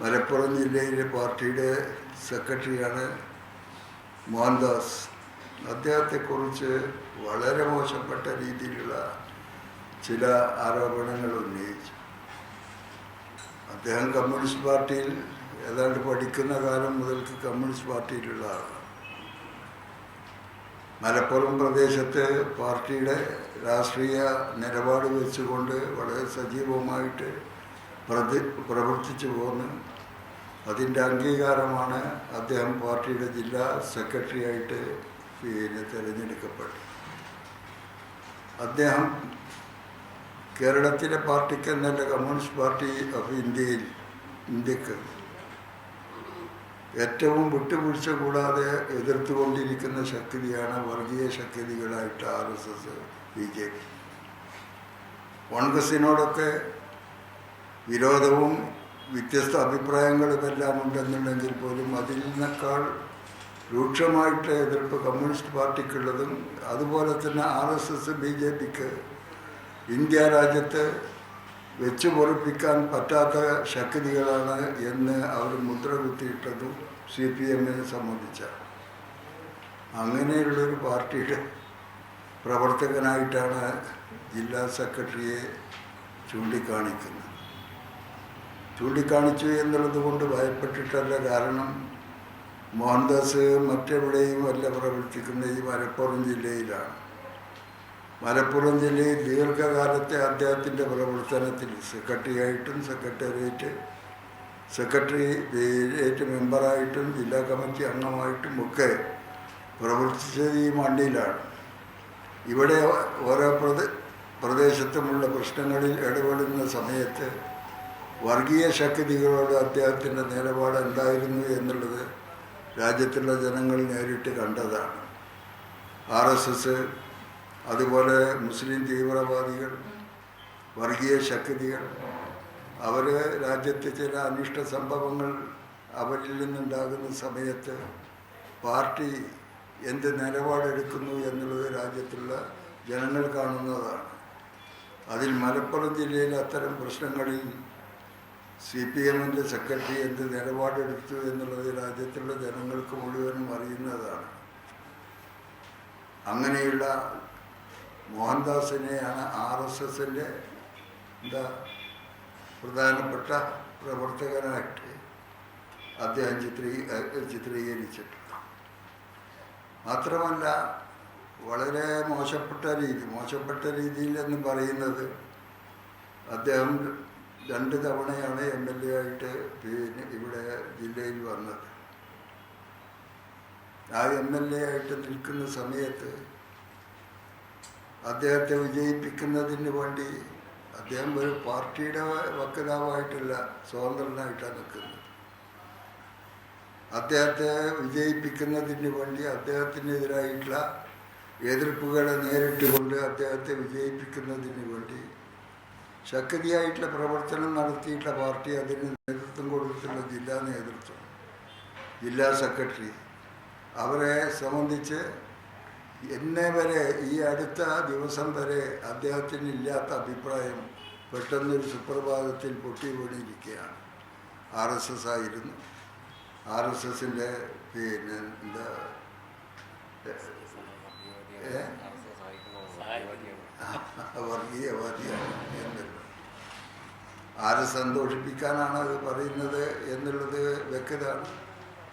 മലപ്പുറം ജില്ലയിലെ പാർട്ടിയുടെ സെക്രട്ടറിയാണ് മോഹൻദാസ്. അദ്ദേഹത്തെക്കുറിച്ച് വളരെ മോശപ്പെട്ട രീതിയിലുള്ള ചില ആരോപണങ്ങൾ ഉന്നയിച്ചു. അദ്ദേഹം കമ്മ്യൂണിസ്റ്റ് പാർട്ടിയിൽ ഏതാണ്ട് പഠിക്കുന്ന കാലം മുതൽക്ക് കമ്മ്യൂണിസ്റ്റ് പാർട്ടിയിലുള്ള ആളാണ്. മലപ്പുറം പ്രദേശത്ത് പാർട്ടിയുടെ രാഷ്ട്രീയ നിലപാട് വെച്ചുകൊണ്ട് വളരെ സജീവമായിട്ട് പ്രതി പ്രവർത്തിച്ചു പോന്ന്. അതിന്റെ അംഗീകാരമാണ് അദ്ദേഹം പാർട്ടിയുടെ ജില്ലാ സെക്രട്ടറി ആയിട്ട് പിന്നെ തിരഞ്ഞെടുക്കപ്പെട്ടു അദ്ദേഹം കേരളത്തിലെ പാർട്ടിക്ക് എന്നല്ല കമ്മ്യൂണിസ്റ്റ് പാർട്ടി ഓഫ് ഇന്ത്യയിൽ ഇന്ത്യയ്ക്ക് ഏറ്റവും വിട്ടുവീഴ്ച കൂടാതെ എതിർത്തുകൊണ്ടിരിക്കുന്ന ശക്തിയാണ് വർഗീയ ശക്തികളായിട്ട് R S S B J P. കോൺഗ്രസിനോടൊക്കെ വിരോധവും വ്യത്യസ്ത അഭിപ്രായങ്ങളും എല്ലാം ഉണ്ടെന്നുണ്ടെങ്കിൽ പോലും അതിൽ നിന്നേക്കാൾ രൂക്ഷമായിട്ട് എതിർപ്പ് കമ്മ്യൂണിസ്റ്റ് പാർട്ടിക്കുള്ളതും അതുപോലെ തന്നെ R S S B J പിക്ക് ഇന്ത്യ രാജ്യത്ത് വെച്ച് പൊറിപ്പിക്കാൻ പറ്റാത്ത ശക്തികളാണ് എന്ന് അവർ മുദ്ര കുത്തിയിട്ടതും സി പി എമ്മിനെ സംബന്ധിച്ച. അങ്ങനെയുള്ളൊരു പാർട്ടിയുടെ പ്രവർത്തകനായിട്ടാണ് ജില്ലാ സെക്രട്ടറിയെ ചൂണ്ടിക്കാണിക്കുന്നത്. ചൂണ്ടിക്കാണിച്ചു എന്നുള്ളത് കൊണ്ട് ഭയപ്പെട്ടിട്ടല്ല. കാരണം മോഹൻദാസ് മറ്റെവിടെയും അല്ല പ്രവർത്തിക്കുന്ന ഈ മലപ്പുറം ജില്ലയിലാണ്. മലപ്പുറം ജില്ലയിൽ ദീർഘകാലത്തെ അദ്ദേഹത്തിന്റെ പ്രവർത്തനത്തിൽ സെക്രട്ടറിയായിട്ടും സെക്രട്ടേറിയറ്റ് സെക്രട്ടേറിയറ്റ് മെമ്പറായിട്ടും ജില്ലാ കമ്മിറ്റി അംഗമായിട്ടും ഒക്കെ പ്രവർത്തിച്ചത് ഈ മണ്ണിലാണ്. ഇവിടെ ഓരോ പ്രദേ പ്രദേശത്തുമുള്ള പ്രശ്നങ്ങളിൽ ഇടപെടുന്ന സമയത്ത് വർഗീയ ശക്തികളോട് അദ്ദേഹത്തിന്റെ നിലപാട് എന്തായിരുന്നു എന്നുള്ളത് രാജ്യത്തുള്ള ജനങ്ങൾ നേരിട്ട് കണ്ടതാണ്. ആർ എസ് എസ് അതുപോലെ മുസ്ലിം തീവ്രവാദികൾ വർഗീയ ശക്തികൾ അവർ രാജ്യത്തെ ചില അനിഷ്ട സംഭവങ്ങൾ അവരിൽ നിന്നുണ്ടാകുന്ന സമയത്ത് പാർട്ടി എന്ത് നിലപാടെടുക്കുന്നു എന്നുള്ളത് രാജ്യത്തുള്ള ജനങ്ങൾ കാണുന്നതാണ്. അതിൽ മലപ്പുറം ജില്ലയിലെ അത്തരം പ്രശ്നങ്ങളിൽ സി പി എമ്മിന്റെ സെക്രട്ടറി എന്ത് നിലപാടെടുത്തു എന്നുള്ളത് രാജ്യത്തുള്ള ജനങ്ങൾക്ക് മുഴുവനും അറിയുന്നതാണ്. അങ്ങനെയുള്ള മോഹൻദാസിനെയാണ് ആർ എസ് എസിന്റെ എന്താ പ്രധാനപ്പെട്ട പ്രവർത്തകനായിട്ട് അദ്ദേഹം ചിത്രീ ചിത്രീകരിച്ചിട്ടുണ്ട് മാത്രമല്ല വളരെ മോശപ്പെട്ട രീതി മോശപ്പെട്ട രീതിയിൽ എന്ന് പറയുന്നത് അദ്ദേഹം രണ്ട് തവണയാണ് എം എൽ എ ആയിട്ട് പിന്നെ ഇവിടെ ജില്ലയിൽ വന്നത്. ആ എം എൽ എ ആയിട്ട് നിൽക്കുന്ന സമയത്ത് അദ്ദേഹത്തെ വിജയിപ്പിക്കുന്നതിന് വേണ്ടി അദ്ദേഹം ഒരു പാർട്ടിയുടെ വക്താവായിട്ടല്ല സ്വതന്ത്രനായിട്ടാണ് നിൽക്കുന്നത്. അദ്ദേഹത്തെ വിജയിപ്പിക്കുന്നതിന് വേണ്ടി അദ്ദേഹത്തിനെതിരായിട്ടുള്ള എതിർപ്പുകളെ നേരിട്ടുകൊണ്ട് അദ്ദേഹത്തെ വിജയിപ്പിക്കുന്നതിന് വേണ്ടി ശക്തിയായിട്ടുള്ള പ്രവർത്തനം നടത്തിയിട്ടുള്ള പാർട്ടി അതിന് നേതൃത്വം കൊടുത്തിട്ടുള്ള ജില്ലാ നേതൃത്വം ജില്ലാ സെക്രട്ടറി അവരെ സംബന്ധിച്ച് എന്നെ വരെ ഈ അടുത്ത ദിവസം വരെ അദ്ദേഹത്തിന് ഇല്ലാത്ത അഭിപ്രായം പെട്ടെന്നൊരു സുപ്രഭാതത്തിൽ പൊട്ടി വീണിരിക്കുകയാണ് ആർ എസ് എസ് ആയിരുന്നു. ആർ എസ് എസിന്റെ പിന്നെ എന്താ? വർഗീയവാദിയാണ് എന്നുള്ളത്. ആരെ സന്തോഷിപ്പിക്കാനാണ് അത് പറയുന്നത് എന്നുള്ളത് വ്യക്തമാണ്.